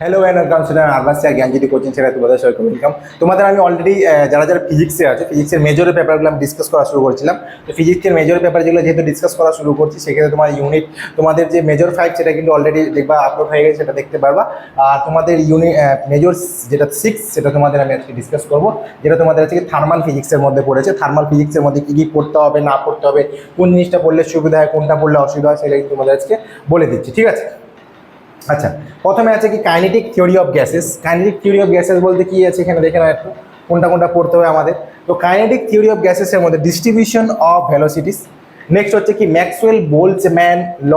Hello welcome student আরবাসিয়া Gyanjyoti coaching সেটা তোমাদের সবাইকে ওয়েলকাম তোমাদের আমি অলরেডি যারা যারা ফিজিক্সে আছে ফিজিক্সের মেজরের পেপারগুলো আমি ডিসকাস করা শুরু করছিলাম। তো ফিজিক্সের মেজর পেপার যেগুলো যেহেতু ডিসকাস করা শুরু করছি, সেক্ষেত্রে তোমার ইউনিট তোমাদের যে মেজর ফাইভ সেটা কিন্তু অলরেডি দেখবা আপলোড হয়ে গেছে, সেটা দেখতে পারবা। আর তোমাদের ইউনিট মেজর যেটা সিক্স সেটা তোমাদের আমি আজকে ডিসকাস করব। যেটা তোমাদের আজকে থার্মাল ফিজিক্সের মধ্যে পড়েছে। থার্মাল ফিজিক্সের মধ্যে কী কী পড়তে হবে, না পড়তে হবে, কোন জিনিসটা পড়লে সুবিধা হয়, কোনটা পড়লে অসুবিধা হয় সেটা তোমাদের আজকে বলে দিচ্ছি, ঠিক আছে? আচ্ছা প্রথমে আছে কি kinetic theory of gases kinetic theory of gases বলতে কি আছে এখানে দেখে একটু, কোনটা কোনটা পড়তে হবে আমাদের। তো কাইনেটিক থিওরি অফ গ্যাসেসের মধ্যে ডিস্ট্রিবিউশন অফ ভেলোসিটিস নেক্সট হচ্ছে কি Maxwell Boltzmann law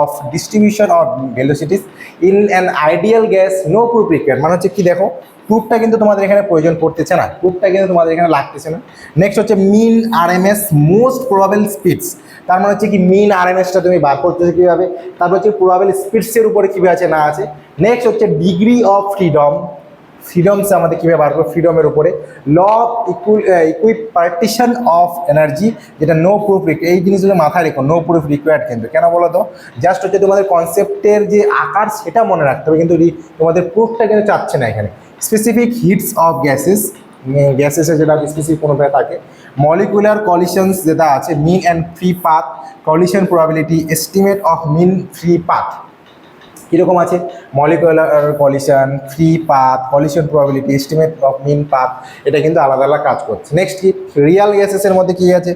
of distribution of velocities. In an ideal gas no proof required মানে হচ্ছে কি দেখো, প্রুফটা কিন্তু তোমাদের এখানে প্রয়োজন পড়তেছে না, প্রুফটা কিন্তু তোমাদের এখানে লাগতেছে না। নেক্সট হচ্ছে mean R M S most probable speeds. তার মানে হচ্ছে কি মিন আর এম এসটা তুমি বার করতেছো কীভাবে? তারপর হচ্ছে প্রবাবল স্পিডসের উপরে কীভাবে আছে না আছে? নেক্সট হচ্ছে ডিগ্রি অফ ফ্রিডম ফ্রিডমস আমাদের কীভাবে বার করব? ফ্রিডমের উপরে। Law of equipartition of energy যেটা নো প্রুফ এই জিনিসগুলো মাথায় রেখো নো প্রুফ রিকোয়ার্ড কিন্তু। কেন বলো তো? জাস্ট হচ্ছে তোমাদের কনসেপ্টের যে আকার, সেটা মনে রাখতে হবে। কিন্তু তোমাদের প্রুফটা কিন্তু চাচ্ছে না এখানে। স্পেসিফিক হিটস অফ গ্যাসেস গ্যাসেসে যেটা স্পেসিফিক কোনোটায় থাকে। মলিকুলার কলিশনস যেটা আছে mean and free path collision probability estimate of mean free path কীরকম আছে? Molecular collision free path collision probability estimate of mean path এটা কিন্তু আলাদা আলাদা কাজ করছে। নেক্সট কি? রিয়াল গ্যাসেসের মধ্যে কী আছে?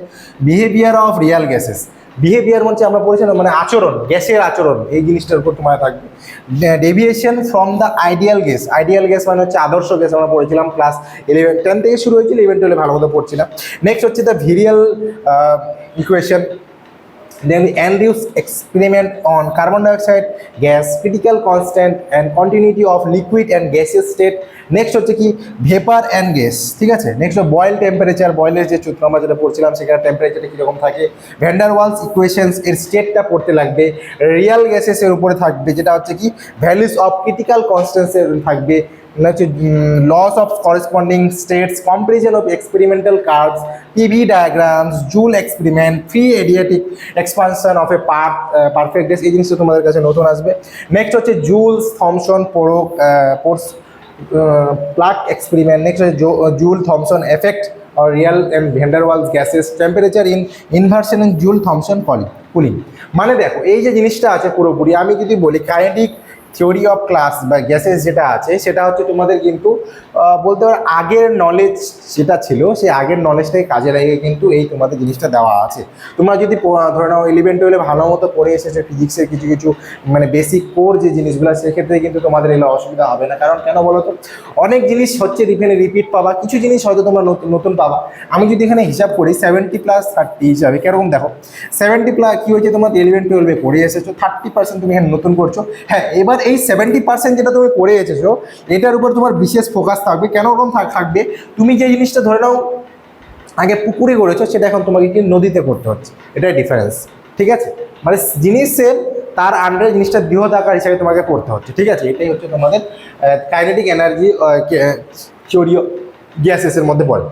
Behaviour of real gases behaviour মানে আমরা পড়েছিলাম মানে আচরণ, গ্যাসের আচরণ, এই জিনিসটার উপর তোমার থাকবে। Deviation from the ideal gas ideal gas মানে হচ্ছে আদর্শ গ্যাস আমরা পড়েছিলাম ক্লাস ইলেভেন টেন থেকে শুরু হয়েছিল ইলেভেন টুয়েলভে ভালো মতো পড়ছিলাম নেক্সট হচ্ছে the virial equation then Andrews experiment on carbon dioxide, gas critical constant and continuity of liquid and gaseous state. Next হচ্ছে কি? ভেপার অ্যান্ড গ্যাস ঠিক আছে? নেক্সট বয়েল টেম্পারেচার বয়েলের যে সূত্র আমরা যেটা পড়ছিলাম, সেখানে টেম্পারেচারটা কীরকম থাকে? ভ্যান্ডার ওয়ালস ইকুয়েশনস এর স্টেটটা পড়তে লাগবে রিয়াল গ্যাসেসের উপরে থাকবে, যেটা হচ্ছে কি? ভ্যালুস অফ ক্রিটিক্যাল কনস্ট্যান্সের থাকবে। হচ্ছে laws of corresponding states comparison of experimental curves PV diagrams Joule experiment free adiabatic expansion of a part perfect gas এই জিনিসটা তোমাদের কাছে নতুন আসবে। নেক্সট হচ্ছে Joule's Thomson porous porous plug experiment next হচ্ছে Joule Thomson effect or real and van der Waals gases, temperature in in Joule, Thomson cooling মানে দেখো, এই যে জিনিসটা আছে পুরোপুরি, আমি যদি বলি কাইনেটিক থিওরি অফ ক্লাস বা গ্যাসেস যেটা আছে, সেটা হচ্ছে তোমাদের কিন্তু বলতে পারো আগের নলেজ যেটা ছিল, সেই আগের নলেজটাকে কাজে লাগিয়ে কিন্তু এই তোমাদের জিনিসটা দেওয়া আছে। তোমরা যদি ধরে নাও ইলেভেন টুয়েলভে ভালো মতো পড়ে এসেছে ফিজিক্সের কিছু কিছু মানে বেসিক কোর যে জিনিসগুলো, সেক্ষেত্রে কিন্তু তোমাদের এলে অসুবিধা হবে না। কারণ কেন বলো তো? অনেক জিনিস হচ্ছে এখানে রিপিট পাবা, কিছু জিনিস হয়তো তোমরা নতুন নতুন পাবা। আমি যদি এখানে হিসাব করি সেভেন্টি প্লাস থার্টি হিসাবে, কীরকম দেখো? সেভেন্টি প্লাস কী হয়েছে? তোমার ইলেভেন টুয়েলভে পড়ে এসেছ থার্টি পার্সেন্ট তুমি এখানে নতুন করছ। হ্যাঁ এবার এই সেভেন্টি পার্সেন্ট যেটা তুমি করে এসেছ, এটার উপর তোমার বিশেষ ফোকাস থাকবে। কেন ওরকম থাকবে? তুমি যে জিনিসটা ধরে নাও, আগে পুকুরে করেছ, সেটা এখন তোমাকে কি নদীতে করতে হচ্ছে? এটাই ডিফারেন্স ঠিক আছে? মানে জিনিসের তার আন্ডারে জিনিসটা বৃহৎ আকার হিসাবে তোমাকে করতে হচ্ছে, ঠিক আছে? এটাই হচ্ছে তোমাদের কাইনেটিক এনার্জি থিওরি গ্যাসেসের মধ্যে পড়ে,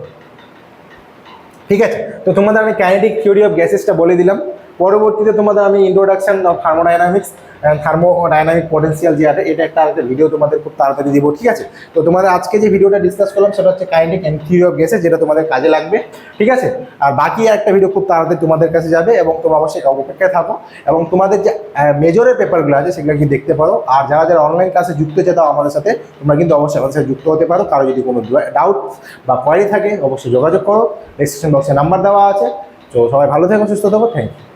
ঠিক আছে? তো তোমাদের আমি কাইনেটিক থিওরি অফ গ্যাসেসটা বলে দিলাম। পরবর্তীতে তোমাদের আমি introduction of thermodynamics thermodynamic potential যে এটা একটা আরেকটা ভিডিও তোমাদের খুব তাড়াতাড়ি দিব, ঠিক আছে? তো তোমাদের আজকে যে ভিডিওটা ডিসকাস করলাম, সেটা হচ্ছে kinetic and theory of gases যেটা তোমাদের কাজে লাগবে, ঠিক আছে? আর বাকি একটা ভিডিও খুব তাড়াতাড়ি তোমাদের কাছে যাবে এবং তোমরা অবশ্যই অপেক্ষায় থাকো। এবং তোমাদের যে মেজরের পেপারগুলো আছে, সেগুলো কিন্তু দেখতে পারো। আর যারা যারা অনলাইন ক্লাসে যুক্ত হতে তাও আমাদের সাথে, তোমরা কিন্তু অবশ্যই আমাদের সাথে যুক্ত হতে পারো। কারও যদি কোনো ডাউট বা কোয়ারি থাকে, অবশ্যই যোগাযোগ করো। ডিসক্রিপশন বক্সে নাম্বার দেওয়া আছে। তো সবাই ভালো থেকো, সুস্থ থাকো। Thank you